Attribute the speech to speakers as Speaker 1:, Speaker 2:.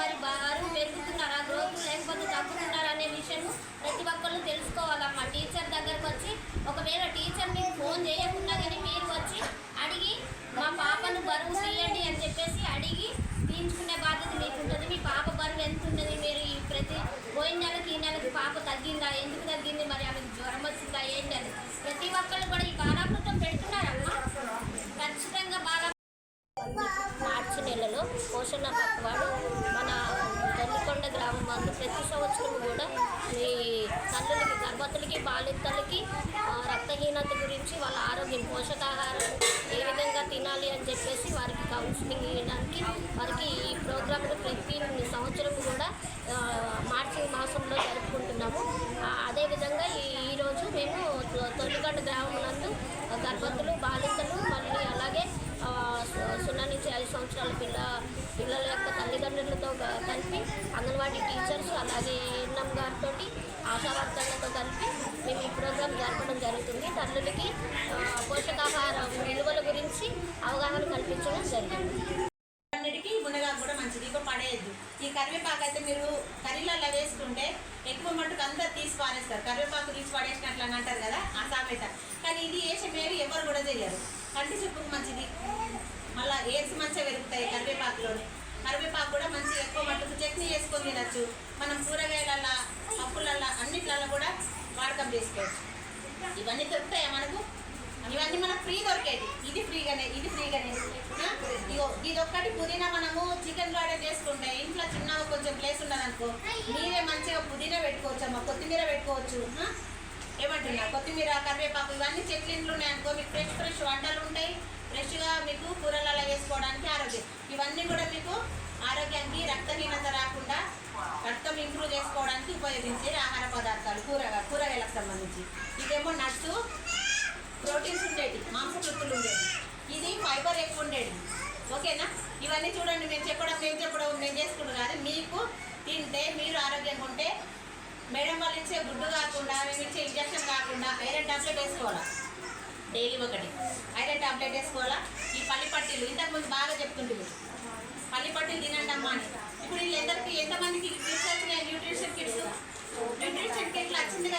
Speaker 1: మరి వారు పెరుగుతున్నారా గ్రోత్ లేకపోతే తగ్గుతున్నారా అనే విషయం ప్రతి ఒక్కరు తెలుసుకోవాలమ్మా. టీచర్ దగ్గరకు వచ్చి ఒకవేళ టీచర్ మీకు ఫోన్ చేయకుండా కానీ మీరు వచ్చి అడిగి మా పాపను బరువు తీయండి అని చెప్పేసి అడిగి తీయించుకునే బాధ్యత మీకు ఉంటుంది మీ పాప బరువు ఎంత ఉంటుంది? మీరు ఈ ప్రతి పోయిన నెలకి ఈ నెలకి పాప తగ్గిందా? ఎందుకు తగ్గింది? మరి ఆమెకు జ్వరం వచ్చిందా? ఏంటి అది ప్రతి ఒక్కరు కూడా ఈ బారాపు వాళ్ళు ప్రతి సంవత్సరం కూడా ఈ తల్లులకి గర్భతులకి బాలింతలకి రక్తహీనత గురించి వాళ్ళ ఆరోగ్యం పోషకాహారం ఏ విధంగా తినాలి అని చెప్పేసి వారికి కౌన్సిలింగ్ ఇవ్వడానికి వారికి ఈ ప్రోగ్రాంలు ప్రతి సంవత్సరం కూడా మార్చి మాసంలో జరుపుకుంటున్నాము. అదేవిధంగా ఈ ఈరోజు మేము తొలిగడ్డ గ్రామంలో తల్లిదండ్రులతో కలిపి అంగన్వాడీ టీచర్స్ అలాగే ఎన్ఎం గారితో ఆశావర్కర్లతో కలిపి మేము ఈ ప్రోగ్రాం జరపడం జరుగుతుంది. తల్లులకి పోషకాహార విలువల గురించి అవగాహన కల్పించడం జరిగింది.
Speaker 2: అన్నిటికీ మునగాకు కూడా మంచిది. ఇక పడేయద్దు. ఈ కరివేపాకు అయితే మీరు కర్రీలలో వేసుకుంటే ఎక్కువ మటుకు అందరు తీసి పారేస్తారు. కరివేపాకు తీసి పడేసినట్లు అని అంటారు కదా ఆ సామెత. కానీ ఇది వేసే పేరు ఎవరు కూడా తెలియదు కంటి చూపుకు మంచిది. మళ్ళీ ఏర్స్ మంచిగా పెరుగుతాయి కరివేపాకులోని. కరివేపాకు కూడా మంచి ఎక్కువ మట్టుకు చట్నీ తినచ్చు. మనం కూరగాయలల్లో పప్పులల్లో అన్నిట్లలో కూడా వాడకం చేసుకోవచ్చు. ఇవన్నీ దొరుకుతాయా మనకు? ఇవన్నీ మనకు ఫ్రీ దొరికేది. ఇది ఫ్రీగానే ఇది ఫ్రీగానే. ఇగో ఇది ఒక్కటి పుదీనా మనము చికెన్ గార్డెన్ చేసుకుంటే ఇంట్లో చిన్నగా కొంచెం ప్లేస్ ఉన్నదనుకో మీరే మంచిగా పుదీనా పెట్టుకోవచ్చు అమ్మ కొత్తిమీర పెట్టుకోవచ్చు. ఏమంటున్నా? కొత్తిమీర కరివేపాకు ఇవన్నీ చెట్లు ఇంట్లో ఉన్నాయనుకో మీకు ఫ్రెష్ ఫ్రెష్ వంటలు ఉంటాయి. ఫ్రెష్గా మీకు కూరలలో వేసుకోవడానికి ఆరోగ్యం. ఇవన్నీ కూడా చేసుకోవడానికి ఉపయోగించే ఆహార పదార్థాలు కూరగా కూరగాయలకు సంబంధించి. ఇదేమో నట్స్ ప్రోటీన్స్ ఉండేది మాంసకృతులు ఉండేవి ఇది ఫైబర్ ఎక్కువ ఉండేది ఓకేనా? ఇవన్నీ చూడండి మేము చెప్పడం మేము చెప్పడం మేము చేసుకుంటాం. కాదు మీకు తింటే మీరు ఆరోగ్యంగా ఉంటే మేడం వాళ్ళు ఇచ్చే గుడ్డు కాకుండా మేము ఇచ్చే ఇంజక్షన్ కాకుండా ఐరన్ టాబ్లెట్ వేసుకోవాలా? డైలీ ఒకటి. ఐరన్ టాబ్లెట్ వేసుకోవాలా? ఈ పల్లి పట్టీలు ఇంతకుముందు బాగా చెప్తుంటుంది పల్లి పట్టీలు తినండి అమ్మా అని. ఇప్పుడు వీళ్ళందరికీ ఎంతమందికి న్యూట్రిషన్ కిట్స్ న్యూట్రిషన్ కిట్లు వచ్చింది కదా?